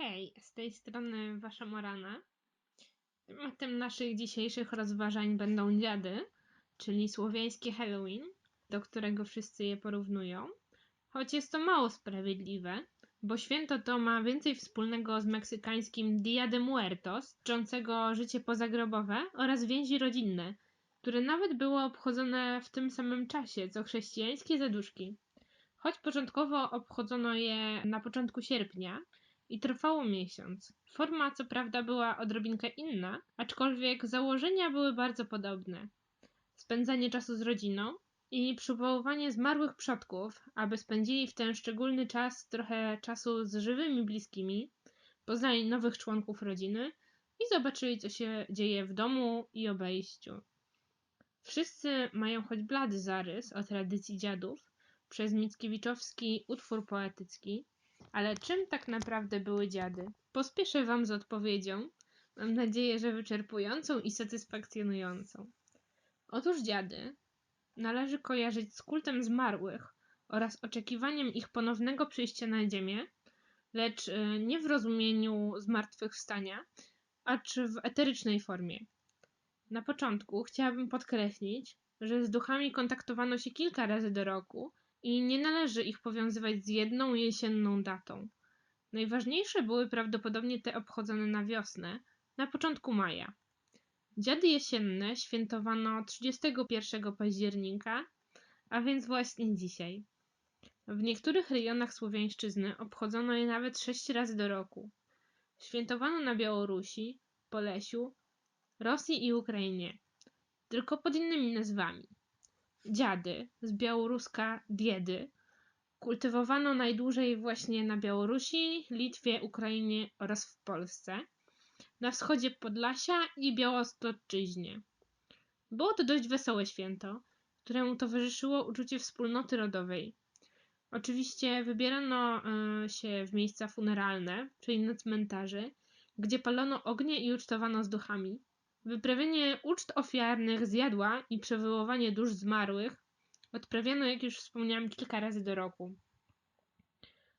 Hej, z tej strony Wasza Morana. Tematem naszych dzisiejszych rozważań będą dziady, czyli słowiańskie Halloween, do którego wszyscy je porównują. Choć jest to mało sprawiedliwe, bo święto to ma więcej wspólnego z meksykańskim Dia de Muertos, czącego życie pozagrobowe oraz więzi rodzinne, które nawet było obchodzone w tym samym czasie co chrześcijańskie zaduszki. Choć początkowo obchodzono je na początku sierpnia, i trwało miesiąc. Forma co prawda była odrobinkę inna, aczkolwiek założenia były bardzo podobne. Spędzanie czasu z rodziną i przywoływanie zmarłych przodków, aby spędzili w ten szczególny czas trochę czasu z żywymi bliskimi, poznali nowych członków rodziny i zobaczyli, co się dzieje w domu i obejściu. Wszyscy mają choć blady zarys o tradycji dziadów przez Mickiewiczowski utwór poetycki, ale czym tak naprawdę były dziady? Pospieszę Wam z odpowiedzią. Mam nadzieję, że wyczerpującą i satysfakcjonującą. Otóż dziady należy kojarzyć z kultem zmarłych oraz oczekiwaniem ich ponownego przyjścia na Ziemię, lecz e, nie w rozumieniu zmartwychwstania, acz w eterycznej formie. Na początku chciałabym podkreślić, że z duchami kontaktowano się kilka razy do roku i nie należy ich powiązywać z jedną jesienną datą. Najważniejsze były prawdopodobnie te obchodzone na wiosnę, na początku maja. Dziady jesienne świętowano 31 października, a więc właśnie dzisiaj. W niektórych rejonach Słowiańszczyzny obchodzono je nawet sześć razy do roku. Świętowano na Białorusi, Polesiu, Rosji i Ukrainie, tylko pod innymi nazwami dziady z białoruska diedy kultywowano najdłużej właśnie na Białorusi, Litwie, Ukrainie oraz w Polsce, na wschodzie Podlasia i Białostoczyźnie. Było to dość wesołe święto, któremu towarzyszyło uczucie wspólnoty rodowej. Oczywiście wybierano y, się w miejsca funeralne, czyli na cmentarzy, gdzie palono ognie i ucztowano z duchami. Wyprawienie uczt ofiarnych z jadła i przywoływanie dusz zmarłych odprawiano, jak już wspomniałam, kilka razy do roku.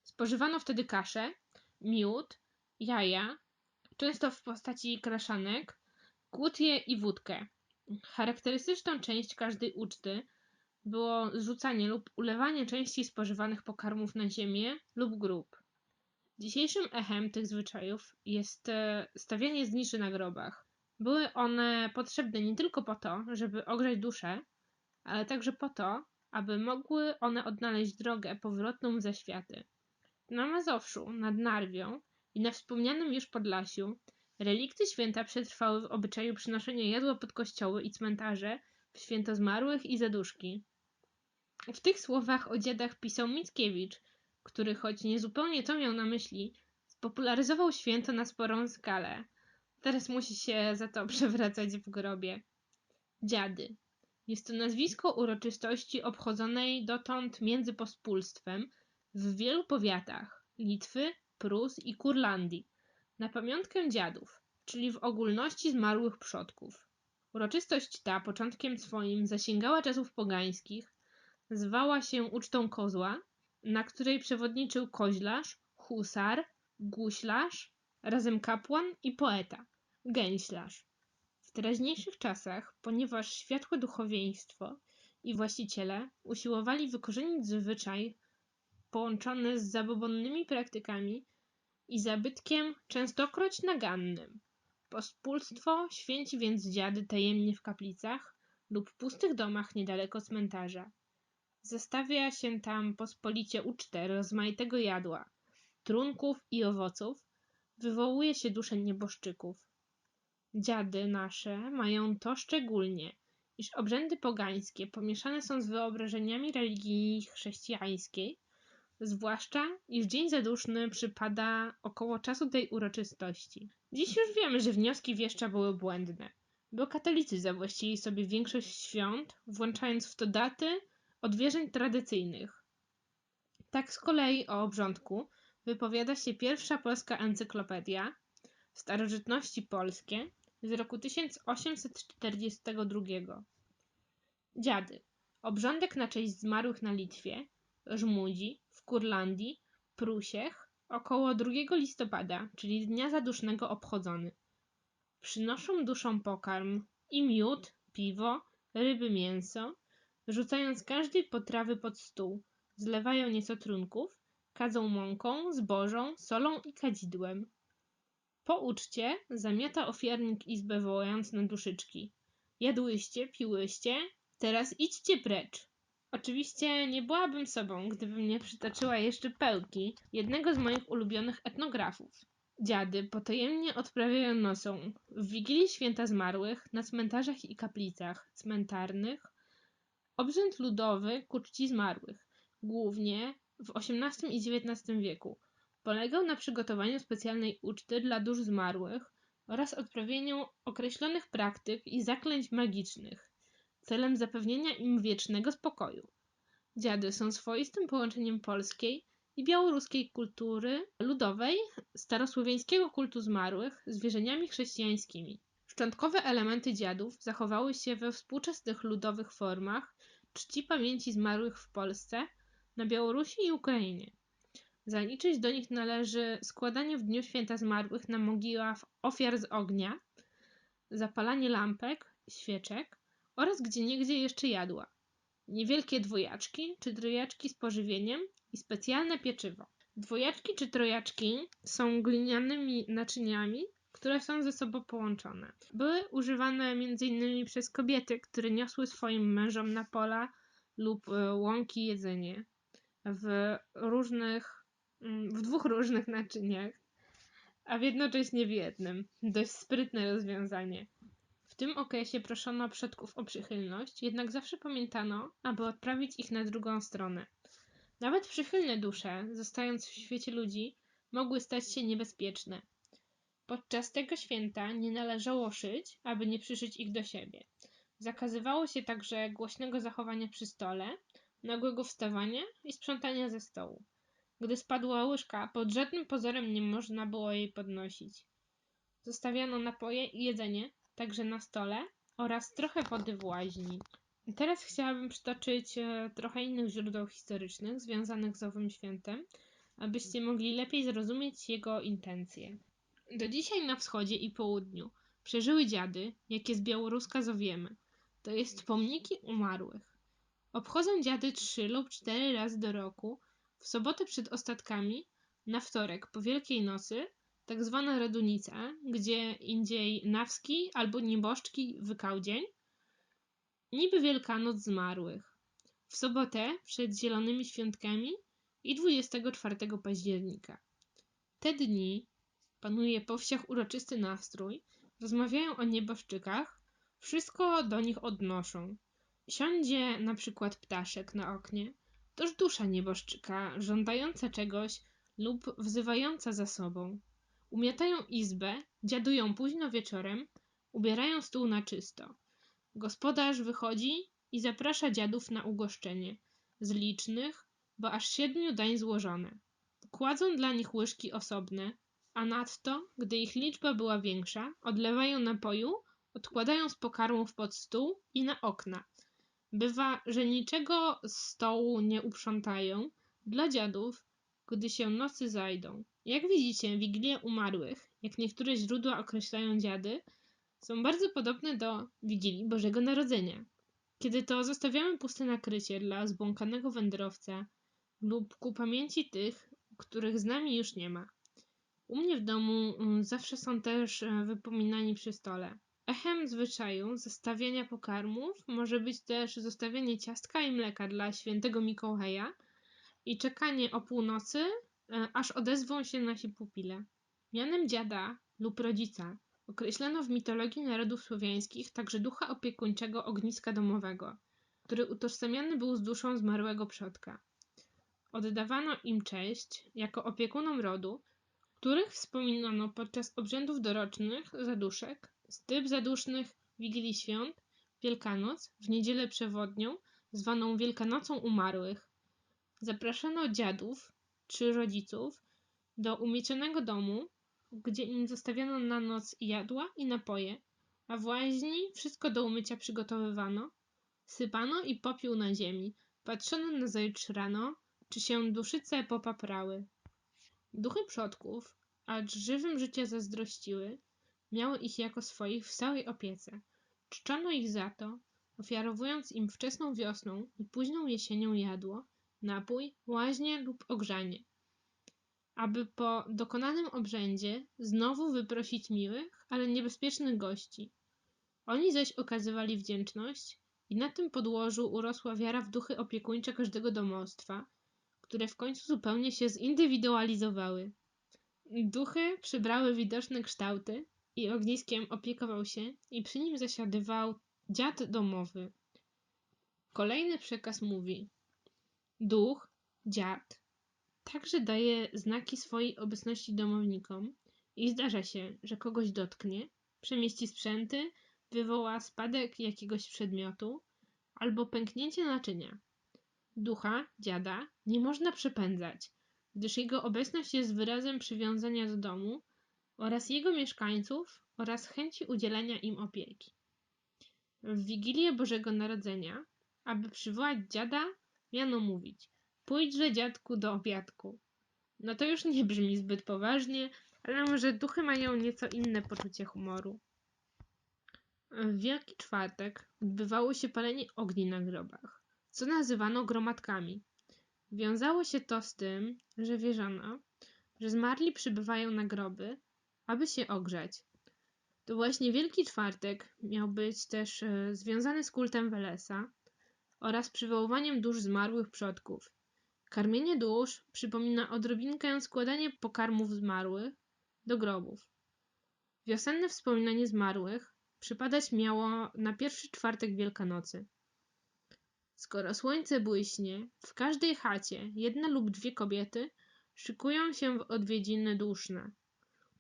Spożywano wtedy kaszę, miód, jaja, często w postaci kraszanek, kłótje i wódkę. Charakterystyczną część każdej uczty było zrzucanie lub ulewanie części spożywanych pokarmów na ziemię lub grób. Dzisiejszym echem tych zwyczajów jest e, stawianie zniczy na grobach. Były one potrzebne nie tylko po to, żeby ogrzać duszę, ale także po to, aby mogły one odnaleźć drogę powrotną w zaświaty. Na Mazowszu, nad Narwią i na wspomnianym już Podlasiu relikty święta przetrwały w obyczaju przynoszenia jadła pod kościoły i cmentarze w święto zmarłych i zaduszki. W tych słowach o dziadach pisał Mickiewicz, który choć niezupełnie to miał na myśli, spopularyzował święto na sporą skalę – Teraz musi się za to przewracać w grobie. Dziady. Jest to nazwisko uroczystości obchodzonej dotąd między pospólstwem w wielu powiatach Litwy, Prus i Kurlandii na pamiątkę dziadów, czyli w ogólności zmarłych przodków. Uroczystość ta początkiem swoim zasięgała czasów pogańskich, zwała się ucztą kozła, na której przewodniczył koźlarz, husar, guślarz, razem kapłan i poeta, gęślarz. W teraźniejszych czasach, ponieważ światłe duchowieństwo i właściciele usiłowali wykorzenić zwyczaj połączony z zabobonnymi praktykami i zabytkiem częstokroć nagannym. Pospólstwo święci więc dziady tajemnie w kaplicach lub pustych domach niedaleko cmentarza. Zestawia się tam pospolicie ucztę rozmaitego jadła, trunków i owoców, wywołuje się dusze nieboszczyków. Dziady nasze mają to szczególnie, iż obrzędy pogańskie pomieszane są z wyobrażeniami religii chrześcijańskiej, zwłaszcza iż dzień zaduszny przypada około czasu tej uroczystości. Dziś już wiemy, że wnioski wieszcza były błędne, bo katolicy zawłaszczyli sobie większość świąt, włączając w to daty odwierzeń tradycyjnych. Tak z kolei o obrządku wypowiada się pierwsza polska encyklopedia, Starożytności Polskie z roku 1842. Dziady. Obrządek na cześć zmarłych na Litwie, Żmudzi, w Kurlandii, Prusiech, około 2 listopada, czyli dnia zadusznego obchodzony. Przynoszą duszom pokarm i miód, piwo, ryby, mięso, rzucając każdej potrawy pod stół, zlewają nieco trunków, kadzą mąką, zbożą, solą i kadzidłem. Po uczcie zamiata ofiarnik izbę wołając na duszyczki. Jadłyście, piłyście, teraz idźcie precz. Oczywiście nie byłabym sobą, gdybym nie przytoczyła jeszcze pełki jednego z moich ulubionych etnografów. Dziady potajemnie odprawiają nosą w Wigilii Święta Zmarłych na cmentarzach i kaplicach cmentarnych obrzęd ludowy ku czci zmarłych, głównie w XVIII i XIX wieku. Polegał na przygotowaniu specjalnej uczty dla dusz zmarłych oraz odprawieniu określonych praktyk i zaklęć magicznych celem zapewnienia im wiecznego spokoju. Dziady są swoistym połączeniem polskiej i białoruskiej kultury ludowej, starosłowiańskiego kultu zmarłych z wierzeniami chrześcijańskimi. Szczątkowe elementy dziadów zachowały się we współczesnych ludowych formach czci pamięci zmarłych w Polsce, na Białorusi i Ukrainie. Zaliczyć do nich należy składanie w dniu święta zmarłych na mogiłach ofiar z ognia, zapalanie lampek, świeczek oraz gdzieniegdzie jeszcze jadła, niewielkie dwojaczki czy trojaczki z pożywieniem i specjalne pieczywo. Dwojaczki czy trojaczki są glinianymi naczyniami, które są ze sobą połączone. Były używane m.in. przez kobiety, które niosły swoim mężom na pola lub e, łąki jedzenie w różnych, mm, w dwóch różnych naczyniach, a jednocześnie w jednym. Dość sprytne rozwiązanie. W tym okresie proszono przodków o przychylność, jednak zawsze pamiętano, aby odprawić ich na drugą stronę. Nawet przychylne dusze, zostając w świecie ludzi, mogły stać się niebezpieczne. Podczas tego święta nie należało szyć, aby nie przyszyć ich do siebie. Zakazywało się także głośnego zachowania przy stole, nagłego wstawania i sprzątania ze stołu. Gdy spadła łyżka, pod żadnym pozorem nie można było jej podnosić. Zostawiano napoje i jedzenie, także na stole, oraz trochę wody w łaźni. Teraz chciałabym przytoczyć e, trochę innych źródeł historycznych związanych z owym świętem, abyście mogli lepiej zrozumieć jego intencje. Do dzisiaj na wschodzie i południu przeżyły dziady, jakie z Białoruska zowiemy, to jest pomniki umarłych. Obchodzą dziady trzy lub cztery razy do roku, w sobotę przed ostatkami, na wtorek po Wielkiej Nocy, tak zwana Radunica, gdzie indziej Nawski albo Nieboszczki Wykałdzień, niby Wielkanoc Zmarłych. W sobotę przed Zielonymi Świątkami i 24 października. Te dni panuje po wsiach uroczysty nastrój, rozmawiają o nieboszczykach, wszystko do nich odnoszą. Siądzie na przykład ptaszek na oknie, toż dusza nieboszczyka, żądająca czegoś lub wzywająca za sobą. Umiatają izbę, dziadują późno wieczorem, ubierają stół na czysto. Gospodarz wychodzi i zaprasza dziadów na ugoszczenie, z licznych, bo aż siedmiu dań złożone. Kładzą dla nich łyżki osobne, a nadto, gdy ich liczba była większa, odlewają napoju, odkładają z pokarmów pod stół i na okna. Bywa, że niczego z stołu nie uprzątają dla dziadów, gdy się nocy zajdą. Jak widzicie, wigilie umarłych, jak niektóre źródła określają dziady, są bardzo podobne do Wigilii Bożego Narodzenia. Kiedy to zostawiamy puste nakrycie dla zbłąkanego wędrowca lub ku pamięci tych, których z nami już nie ma. U mnie w domu mm, zawsze są też e, wypominani przy stole. Echem zwyczaju zostawiania pokarmów może być też zostawianie ciastka i mleka dla świętego Mikołaja i czekanie o północy, e, aż odezwą się nasi pupile. Mianem dziada lub rodzica określono w mitologii narodów słowiańskich także ducha opiekuńczego ogniska domowego, który utożsamiany był z duszą zmarłego przodka. Oddawano im cześć jako opiekunom rodu, których wspominano podczas obrzędów dorocznych zaduszek, styp zadusznych, Wigilii Świąt, Wielkanoc, w niedzielę przewodnią, zwaną Wielkanocą Umarłych. Zapraszano dziadów czy rodziców do umiecionego domu, gdzie im zostawiano na noc jadła i napoje, a w łaźni wszystko do umycia przygotowywano, sypano i popiół na ziemi, patrzono nazajutrz rano, czy się duszyce popaprały. Duchy przodków, acz żywym życia zazdrościły, miały ich jako swoich w stałej opiece. Czczono ich za to, ofiarowując im wczesną wiosną i późną jesienią jadło, napój, łaźnie lub ogrzanie, aby po dokonanym obrzędzie znowu wyprosić miłych, ale niebezpiecznych gości. Oni zaś okazywali wdzięczność i na tym podłożu urosła wiara w duchy opiekuńcze każdego domostwa, które w końcu zupełnie się zindywidualizowały. Duchy przybrały widoczne kształty i ogniskiem opiekował się i przy nim zasiadywał dziad domowy. Kolejny przekaz mówi: Duch, dziad, także daje znaki swojej obecności domownikom i zdarza się, że kogoś dotknie, przemieści sprzęty, wywoła spadek jakiegoś przedmiotu albo pęknięcie naczynia. Ducha, dziada, nie można przepędzać, gdyż jego obecność jest wyrazem przywiązania do domu oraz jego mieszkańców oraz chęci udzielenia im opieki. W Wigilię Bożego Narodzenia, aby przywołać dziada, miano mówić pójdźże dziadku do obiadku. No to już nie brzmi zbyt poważnie, ale może duchy mają nieco inne poczucie humoru. W Wielki Czwartek odbywało się palenie ogni na grobach, co nazywano gromadkami. Wiązało się to z tym, że wierzono, że zmarli przybywają na groby, aby się ogrzać. To właśnie Wielki Czwartek miał być też e, związany z kultem Welesa oraz przywoływaniem dusz zmarłych przodków. Karmienie dusz przypomina odrobinkę składanie pokarmów zmarłych do grobów. Wiosenne wspominanie zmarłych przypadać miało na pierwszy czwartek Wielkanocy. Skoro słońce błyśnie, w każdej chacie jedna lub dwie kobiety szykują się w odwiedziny duszne.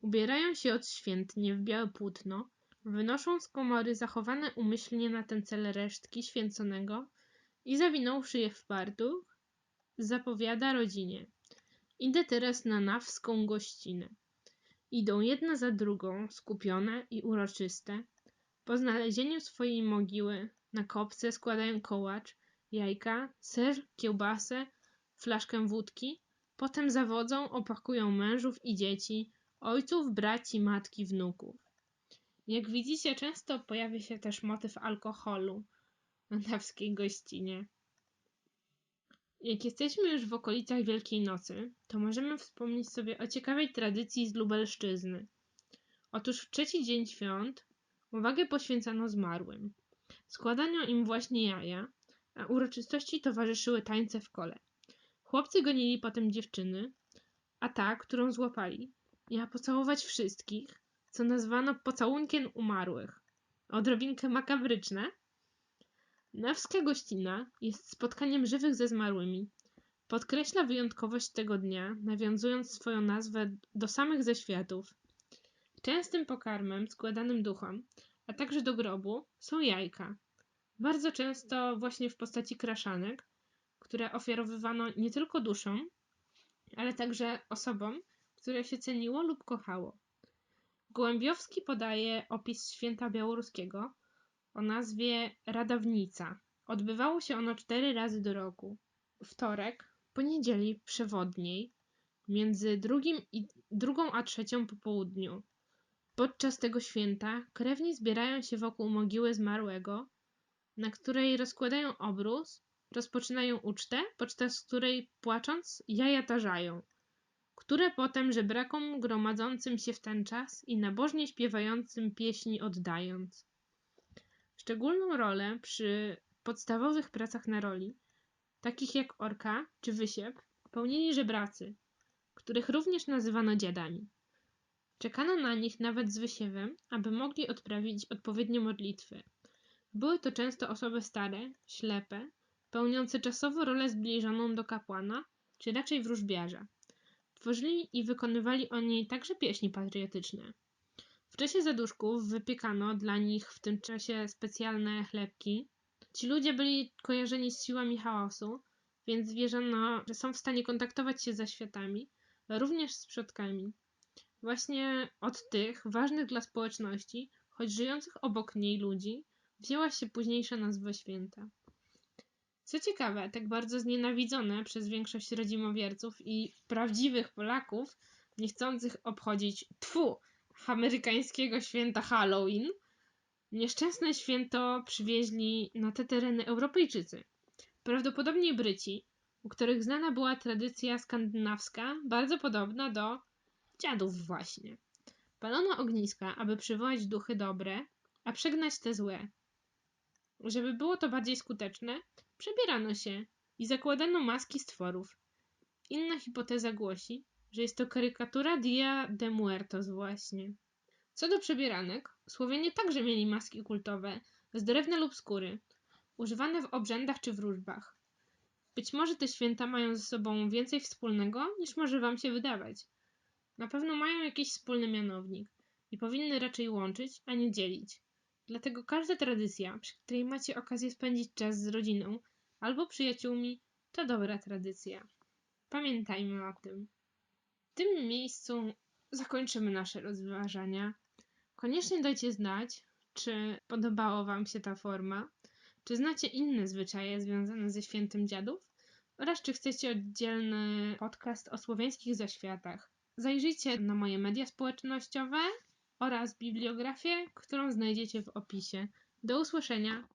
Ubierają się odświętnie w białe płótno, wynoszą z komory zachowane umyślnie na ten cel resztki święconego i zawinąwszy je w fartuch, zapowiada rodzinie. Idę teraz na nawską gościnę. Idą jedna za drugą, skupione i uroczyste. Po znalezieniu swojej mogiły na kopce składają kołacz, jajka, ser, kiełbasę, flaszkę wódki. Potem zawodzą, opakują mężów i dzieci, ojców, braci, matki, wnuków. Jak widzicie, często pojawia się też motyw alkoholu na nawskiej gościnie. Jak jesteśmy już w okolicach Wielkiej Nocy, to możemy wspomnieć sobie o ciekawej tradycji z Lubelszczyzny. Otóż w trzeci dzień świąt uwagę poświęcano zmarłym. Składano im właśnie jaja, a uroczystości towarzyszyły tańce w kole. Chłopcy gonili potem dziewczyny, a ta, którą złapali, miała pocałować wszystkich, co nazwano pocałunkiem umarłych. Odrobinkę makabryczne, Nawska gościna jest spotkaniem żywych ze zmarłymi. Podkreśla wyjątkowość tego dnia, nawiązując swoją nazwę do samych zeświatów. Częstym pokarmem składanym duchom, a także do grobu są jajka. Bardzo często właśnie w postaci kraszanek, które ofiarowywano nie tylko duszom, ale także osobom, które się ceniło lub kochało. Gołębiowski podaje opis święta białoruskiego, o nazwie Radawnica. Odbywało się ono cztery razy do roku. Wtorek, poniedzieli przewodniej, między drugim i drugą a trzecią po południu. Podczas tego święta krewni zbierają się wokół mogiły zmarłego, na której rozkładają obrus, rozpoczynają ucztę, podczas której płacząc jaja tarzają, które potem żebrakom gromadzącym się w ten czas i nabożnie śpiewającym pieśni oddając. Szczególną rolę przy podstawowych pracach na roli, takich jak orka czy wysiep, pełnili żebracy, których również nazywano dziadami. Czekano na nich nawet z wysiewem, aby mogli odprawić odpowiednie modlitwy. Były to często osoby stare, ślepe, pełniące czasowo rolę zbliżoną do kapłana, czy raczej wróżbiarza. Tworzyli i wykonywali oni także pieśni patriotyczne. W czasie zaduszków wypiekano dla nich w tym czasie specjalne chlebki. Ci ludzie byli kojarzeni z siłami chaosu, więc wierzono, że są w stanie kontaktować się ze światami, również z przodkami. Właśnie od tych ważnych dla społeczności, choć żyjących obok niej ludzi, wzięła się późniejsza nazwa święta. Co ciekawe, tak bardzo znienawidzone przez większość rodzimowierców i prawdziwych Polaków, niechcących obchodzić tfu amerykańskiego święta Halloween, nieszczęsne święto przywieźli na te tereny Europejczycy. Prawdopodobnie Bryci, u których znana była tradycja skandynawska, bardzo podobna do dziadów właśnie. Palono ogniska, aby przywołać duchy dobre, a przegnać te złe. Żeby było to bardziej skuteczne, przebierano się i zakładano maski stworów. Inna hipoteza głosi, że jest to karykatura Dia de Muertos właśnie. Co do przebieranek, Słowianie także mieli maski kultowe z drewna lub skóry, używane w obrzędach czy wróżbach. Być może te święta mają ze sobą więcej wspólnego, niż może wam się wydawać. Na pewno mają jakiś wspólny mianownik i powinny raczej łączyć, a nie dzielić. Dlatego każda tradycja, przy której macie okazję spędzić czas z rodziną albo przyjaciółmi, to dobra tradycja. Pamiętajmy o tym. W tym miejscu zakończymy nasze rozważania. Koniecznie dajcie znać, czy podobała Wam się ta forma, czy znacie inne zwyczaje związane ze świętym dziadów oraz czy chcecie oddzielny podcast o słowiańskich zaświatach. Zajrzyjcie na moje media społecznościowe oraz bibliografię, którą znajdziecie w opisie. Do usłyszenia!